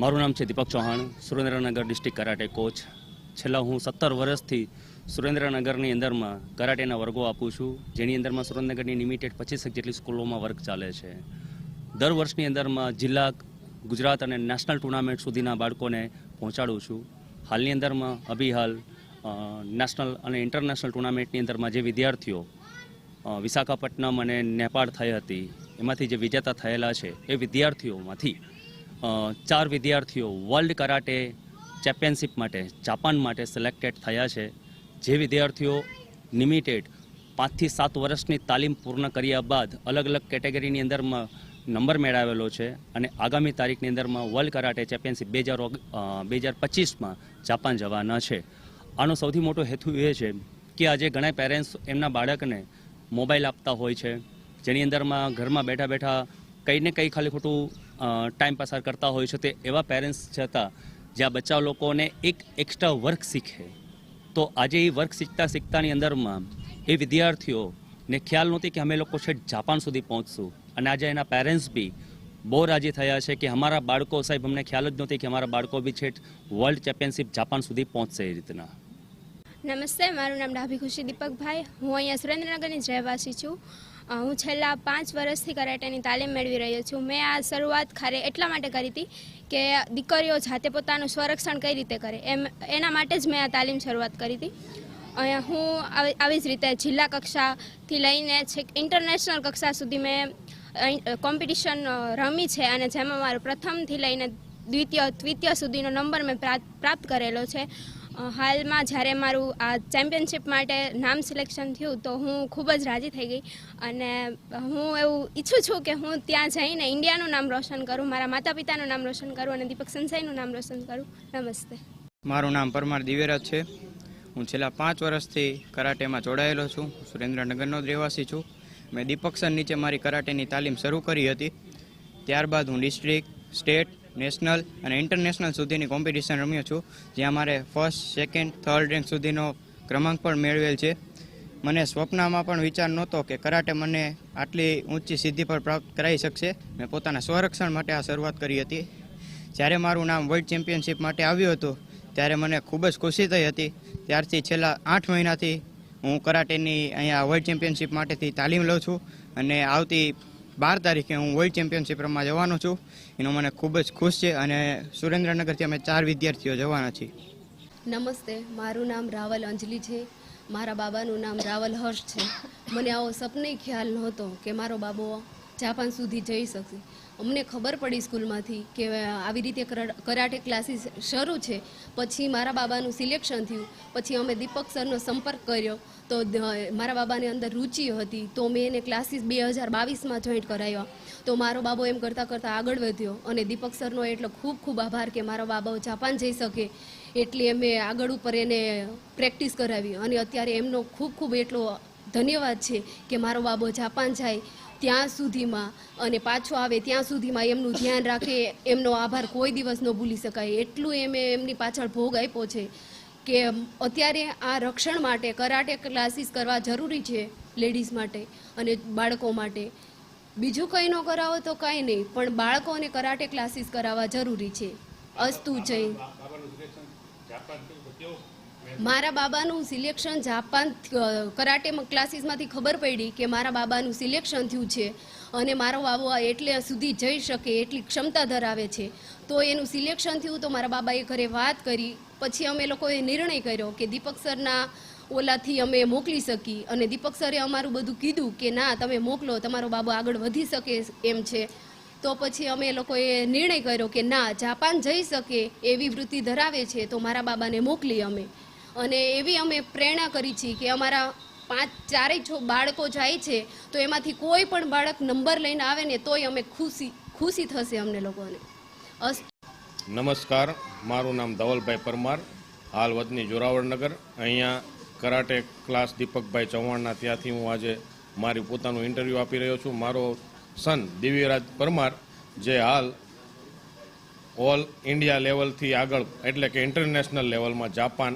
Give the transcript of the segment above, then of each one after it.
મારું નામ છે Deepak Chauhan, Surendranagar district karate coach. છેલ્લા હું સત્તર વર્ષથી સુરેન્દ્રનગરની અંદરમાં કરાટેના વર્ગો આપું છું, જેની અંદરમાં સુરેન્દ્રનગરની લિમિટેડ પચીસેક જેટલી સ્કૂલોમાં વર્ગ ચાલે છે. દર વર્ષની અંદરમાં જિલ્લા, ગુજરાત અને નેશનલ ટુર્નામેન્ટ સુધીના બાળકોને પહોંચાડું છું. હાલની અંદરમાં અભિહાલ હાલ નેશનલ અને ઇન્ટરનેશનલ ટુર્નામેન્ટની અંદરમાં જે વિદ્યાર્થીઓ વિશાખાપટ્ટનમ અને નેપાળ થઈ હતી, એમાંથી જે વિજેતા થયેલા છે, એ વિદ્યાર્થીઓમાંથી ચાર વિદ્યાર્થીઓ વર્લ્ડ કરાટે ચેમ્પિયનશિપ માટે જાપાન માટે સિલેક્ટેડ થયા છે. જે વિદ્યાર્થીઓ લિમિટેડ પાંચથી સાત વર્ષની તાલીમ પૂર્ણ કર્યા બાદ અલગ અલગ કેટેગરીની અંદરમાં નંબર મેળવેલો છે અને આગામી તારીખની અંદરમાં વર્લ્ડ કરાટે ચેમ્પિયનશિપ બે હજાર બે હજાર પચીસમાં જાપાન જવાના છે. આનો સૌથી મોટો હેતુ એ છે કે આજે ઘણા પેરેન્ટ્સ એમના બાળકને મોબાઈલ આપતા હોય છે. જેની અંદરમાં ઘરમાં બેઠા બેઠા કંઈ ને કંઈ ખાલી ખોટું ટાઈમ પસાર કરતા હોય છે તે એવા પેરેન્ટ્સ છતાં જ્યાં બચ્ચા લોકોને એક એક્સ્ટ્રા વર્ક શીખે. તો આજે એ વર્ક શીખતા શીખતાની અંદરમાં એ વિદ્યાર્થીઓને ખ્યાલ નહોતી કે અમે લોકો છેક જાપાન સુધી પહોંચશું. અને આજે એના પેરેન્ટ્સ બી બહુ રાજી થયા છે કે અમારા બાળકો સાહેબ અમને ખ્યાલ જ નહોતી કે અમારા બાળકો બી છેક વર્લ્ડ ચેમ્પિયનશિપ જાપાન સુધી પહોંચશે એ રીતના. નમસ્તે, મારું નામ ડાભી ખુશી દીપકભાઈ. હું અહીંયા સુરેન્દ્રનગરની જ રહેવાસી છું. હું છેલ્લા પાંચ વર્ષથી કરાટેની તાલીમ મેળવી રહ્યો છું. મેં આ શરૂઆત ખારે એટલા માટે કરી હતી કે દીકરીઓ જાતે પોતાનું સ્વરક્ષણ કઈ રીતે કરે એમ, એના માટે જ મેં આ તાલીમ શરૂઆત કરી હતી. અહીંયા હું આવી જ રીતે જિલ્લા કક્ષાથી લઈને છેક ઇન્ટરનેશનલ કક્ષા સુધી મેં કોમ્પિટિશન રમી છે અને જેમાં મારો પ્રથમથી લઈને દ્વિતીય, તૃતીય સુધીનો નંબર મેં પ્રાપ્ત કરેલો છે. હાલમાં જ્યારે મારું આ ચેમ્પિયનશિપ માટે નામ સિલેક્શન થયું તો હું ખૂબ જ રાજી થઈ ગઈ અને હું એવું ઈચ્છું છું કે હું ત્યાં જઈને ઇન્ડિયાનું નામ રોશન કરું, મારા માતા પિતાનું નામ રોશન કરું અને દીપક સંસાઈનું નામ રોશન કરું. નમસ્તે. મારું નામ પરમાર દિવ્યરાજ છે. હું છેલ્લા પાંચ વર્ષથી કરાટેમાં જોડાયેલો છું. સુરેન્દ્રનગરનો જ રહેવાસી છું. મેં દીપક સર નીચે મારી કરાટેની તાલીમ શરૂ કરી હતી. ત્યારબાદ હું ડિસ્ટ્રિક્ટ, સ્ટેટ નેશનલ અને ઇન્ટરનેશનલ સુધીની કોમ્પિટિશન રમ્યો છું. જ્યાં મારે ફર્સ્ટ સેકન્ડ થર્ડ રેન્ક સુધીનો ક્રમાંક પણ મેળવેલ છે. મને સ્વપ્નમાં પણ વિચાર નહોતો કે કરાટે મને આટલી ઊંચી સિદ્ધિ પર પ્રાપ્ત કરાવી શકશે. મેં પોતાના સ્વરક્ષણ માટે આ શરૂઆત કરી હતી. જ્યારે મારું નામ વર્લ્ડ ચેમ્પિયનશિપ માટે આવ્યું હતું, ત્યારે મને ખૂબ જ ખુશી થઈ હતી. ત્યારથી છેલ્લા આઠ મહિનાથી હું કરાટેની અહીંયા વર્લ્ડ ચેમ્પિયનશિપ માટેથી તાલીમ લઉં છું. અને આવતી બાર તારીખે હું વર્લ્ડ ચેમ્પિયનશિપ રમવા જવાનો છું. એનો મને ખૂબ જ ખુશ છે અને સુરેન્દ્રનગરથી અમે ચાર વિદ્યાર્થીઓ જવાના છીએ. નમસ્તે, મારું નામ રાવલ અંજલિ છે. મારા બાબાનું નામ રાવલ હર્ષ છે. મને આવો સપને ખ્યાલ નહોતો કે મારો બાબો જાપાન સુધી જઈ શકશે. અમને ખબર પડી સ્કૂલમાંથી કે આવી રીતે કરા- કરાટે ક્લાસીસ શરૂ છે. પછી મારા બાબાનું સિલેક્શન થયું. પછી અમે દીપક સરનો સંપર્ક કર્યો. તો મારા બાબાને અંદર રુચિ હતી. તો મેં એને ક્લાસીસ બે હજાર બાવીસમાં જોઈન્ટ કરાવ્યા. તો મારો બાબો એમ કરતાં કરતાં આગળ વધ્યો. અને દીપક સરનો એટલો ખૂબ ખૂબ આભાર કે મારો બાબો જાપાન જઈ શકે એટલે અમે આગળ ઉપર એને પ્રેક્ટિસ કરાવી. અને અત્યારે એમનો ખૂબ ખૂબ એટલો ધન્યવાદ છે કે મારો બાબો જાપાન જાય. ત્યાં સુધીમાં અને પાછો આવે ત્યાં સુધીમાં એમનું ધ્યાન રાખે, એમનો આભાર કોઈ દિવસ ન ભૂલી શકાય. એટલું એમે એમની પાછળ ભોગ આપ્યો છે કે અત્યારે આ રક્ષણ માટે કરાટે ક્લાસીસ કરવા જરૂરી છે લેડીઝ માટે અને બાળકો માટે. બીજું કંઈ ન કરાવો તો કાંઈ નહીં, પણ બાળકોને કરાટે ક્લાસીસ કરાવવા જરૂરી છે. અસ્તુ જય મારા બાબાનું સિલેક્શન જાપાન કરાટે ક્લાસીસમાંથી ખબર પડી કે મારા બાબાનું સિલેક્શન થયું છે અને મારો બાબો એટલે સુધી જઈ શકે, એટલી ક્ષમતા ધરાવે છે. તો એનું સિલેક્શન થયું તો મારા બાબાએ ઘરે વાત કરી. પછી અમે લોકોએ નિર્ણય કર્યો કે દીપક સરના ઓલાથી અમે મોકલી શકી અને દીપક સરે અમારું બધું કીધું કે ના, તમે મોકલો, તમારો બાબો આગળ વધી શકે એમ છે. તો પછી અમે લોકોએ નિર્ણય કર્યો કે ના, જાપાન જઈ શકે એવી વૃત્તિ ધરાવે છે, તો મારા બાબાને મોકલી અમે. અને એવી અમે પ્રેરણા કરી છે કે અમારા પાંચ ચારેય છો બાળકો જાય છે, તો એમાંથી કોઈ પણ બાળક નંબર લઈને આવે ને તોય અમે ખુશી ખુશી થશે અમને લોકોને. નમસ્કાર, મારું નામ ધવલભાઈ પરમાર, હાલ વતની જોરાવરનગર અહીંયા કરાટે ક્લાસ દીપકભાઈ ચૌહાણના ત્યાંથી હું આજે મારી પોતાનું ઇન્ટરવ્યૂ આપી રહ્યો છું. મારો સન દિવ્યરાજ પરમાર, જે હાલ ઓલ ઇન્ડિયા લેવલથી આગળ, એટલે કે ઇન્ટરનેશનલ લેવલમાં જાપાન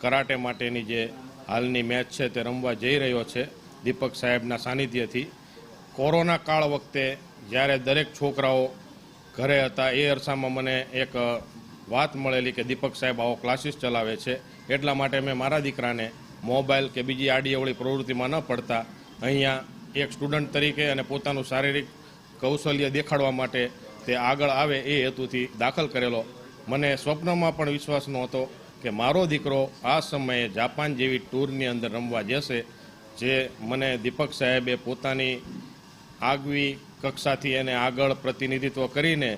કરાટે માટેની જે હાલની મેચ છે તે રમવા જઈ રહ્યો છે દીપક સાહેબના સાનિધ્યથી. કોરોના કાળ વખતે જ્યારે દરેક છોકરાઓ ઘરે હતા એ અરસામાં મને એક વાત મળેલી કે દીપક સાહેબ આવો ક્લાસીસ ચલાવે છે. એટલા માટે મેં મારા દીકરાને મોબાઈલ કે બીજી આડીઅવળી પ્રવૃત્તિમાં ન પડતા અહીંયા એક સ્ટુડન્ટ તરીકે અને પોતાનું શારીરિક કૌશલ્ય દેખાડવા માટે તે આગળ આવે એ હેતુથી દાખલ કરેલો. મને સ્વપ્નમાં પણ વિશ્વાસ નહોતો કે મારો દીકરો આ સમયે જાપાન જેવી ટૂરની અંદર રમવા જશે, જે મને દીપક સાહેબે પોતાની આગવી કક્ષાથી એને આગળ પ્રતિનિધિત્વ કરીને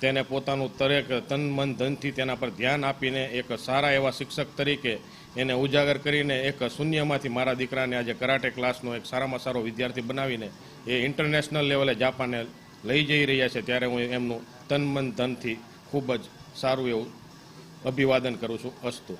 તેને પોતાનું તરેક તન મન ધનથી તેના પર ધ્યાન આપીને એક સારા એવા શિક્ષક તરીકે એને ઉજાગર કરીને એક શૂન્યમાંથી મારા દીકરાને આજે કરાટે ક્લાસનો એક સારામાં સારો વિદ્યાર્થી બનાવીને એ ઇન્ટરનેશનલ લેવલે જાપાને લઈ જઈ રહ્યા છે, ત્યારે હું એમનું તન મન ધનથી ખૂબ જ સારું એવું અભિવાદન કરું છું અસ્તુ.